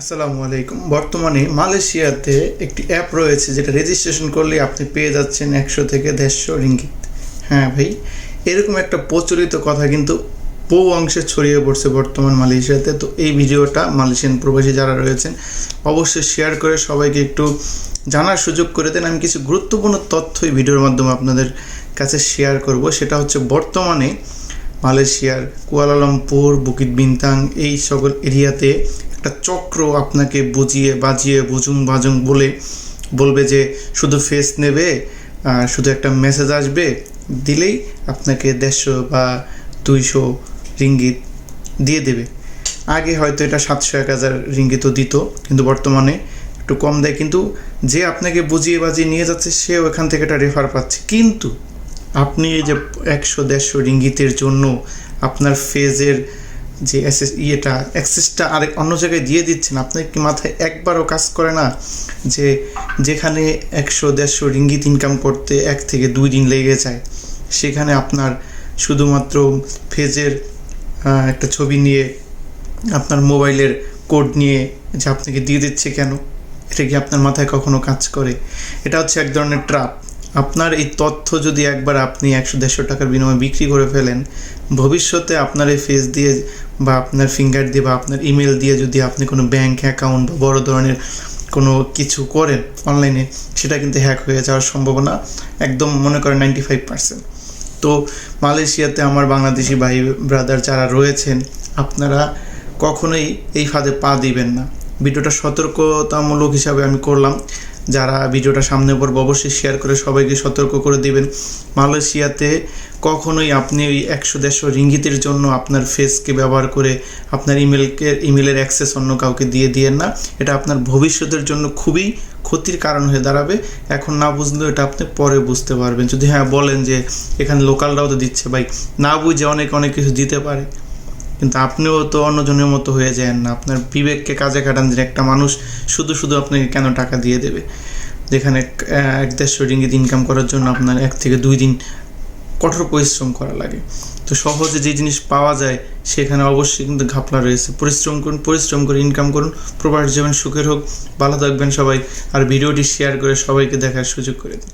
আসসালামু আলাইকুম। বর্তমানে মালয়েশিয়াতে একটি অ্যাপ রয়েছে যেটা রেজিস্ট্রেশন করলে আপনি পেয়ে যাচ্ছেন একশো থেকে দেড়শো রিঙ্গিত। হ্যাঁ ভাই, এরকম একটা প্রচলিত কথা কিন্তু বহু অংশে ছড়িয়ে পড়ছে বর্তমান মালয়েশিয়াতে। তো এই ভিডিওটা মালয়েশিয়ান প্রবাসী যারা রয়েছেন, অবশ্যই শেয়ার করে সবাইকে একটু জানার সুযোগ করে দেন। আমি কিছু গুরুত্বপূর্ণ তথ্য এই ভিডিওর মাধ্যমে আপনাদের কাছে শেয়ার করব। সেটা হচ্ছে বর্তমানে মালয়েশিয়ার কুয়ালালামপুর, বুকিত বিনতাং এই সকল এরিয়াতে একটা চক্র আপনাকে বুঝিয়ে, বাজিয়ে বুঝুং বাজুং বলে বলবে যে শুধু ফেস নেবে শুধু একটা মেসেজ আসবে, দিলেই আপনাকে দেড়শো বা দুইশো রিঙ্গিত দিয়ে দেবে। আগে হয়তো এটা সাতশো, এক হাজার রিঙ্গিতও দিত, কিন্তু বর্তমানে একটু কম দেয়, কিন্তু যে আপনাকে বুঝিয়ে, বাজিয়ে নিয়ে যাচ্ছে, সে ওখান থেকে একটা রেফার পাচ্ছে। কিন্তু আপনি এই যে একশো, দেড়শো রিঙ্গিতের জন্য আপনার ফেজের যে অ্যাসেস ইয়েটা অ্যাক্সেসটা আরেক অন্য জায়গায় দিয়ে দিচ্ছেন। আপনার কি মাথায় একবারও কাজ করে না যে যেখানে একশো, দেড়শো রিঙ্গিত ইনকাম করতে এক থেকে দুই দিন লেগে যায়, সেখানে আপনার শুধুমাত্র ফেজের একটা ছবি নিয়ে আপনার মোবাইলের কোড নিয়ে যে আপনাকে দিয়ে দিচ্ছে কেন? এটা কি আপনার মাথায় কখনো কাজ করে? এটা হচ্ছে এক ধরনের ট্রাপ আপনার এই তথ্য যদি একবার আপনি একশো দেড়শো টাকার বিনিময়ে বিক্রি করে ফেলেন, ভবিষ্যতে আপনার এই ফেস দিয়ে বা আপনার ফিঙ্গার দিয়ে বা আপনার ইমেল দিয়ে যদি আপনি কোনো ব্যাংক অ্যাকাউন্ট বা বড় ধরনের কোনো কিছু করেন অনলাইনে সেটা কিন্তু হ্যাক হয়ে যাওয়ার সম্ভাবনা একদম মনে করেন নাইনটি ফাইভ পার্সেন্ট তো মালয়েশিয়াতে আমার বাংলাদেশি ভাই ব্রাদার যারা রয়েছেন, আপনারা কখনোই এই ফাঁদে পা দিবেন না। ভিডিওটা সতর্কতামূলক হিসাবে আমি করলাম। যারা ভিডিওটা সামনে পড়ব অবশ্যই শেয়ার করে সবাইকে সতর্ক করে দিবেন। মালয়েশিয়াতে কখনোই আপনি ওই একশো দেড়শো রিঙ্গিতের জন্য আপনার ফেসকে ব্যবহার করে আপনার ইমেলকে ইমেলের অ্যাক্সেস অন্য কাউকে দিয়ে দিয়েন না। এটা আপনার ভবিষ্যতের জন্য খুবই ক্ষতির কারণ হয়ে দাঁড়াবে। এখন না বুঝলেও এটা আপনি পরে বুঝতে পারবেন। যদি হ্যাঁ বলেন যে এখানে লোকালরাও তো দিচ্ছে ভাই, না বুঝে অনেক অনেক কিছু দিতে পারে। কিন্তু আপনিও তো অন্যজনের মতো হয়ে যান। না আপনার বিবেককে কাজে খাটান যে একটা মানুষ শুধু শুধু আপনাকে কেন টাকা দিয়ে দেবে? যেখানে এক দেড়শো রিঙ্গিত ইনকাম করার জন্য আপনার এক থেকে দুই দিন কঠোর পরিশ্রম করা লাগে। তো সহজে যে জিনিস পাওয়া যায়, সেখানে অবশ্যই কিন্তু ঘাপলা রয়েছে। পরিশ্রম করুন, পরিশ্রম করে ইনকাম করুন। প্রবাস জীবন সুখের হোক, ভালো থাকবেন সবাই। আর ভিডিওটি শেয়ার করে সবাইকে দেখার সুযোগ করে দিন।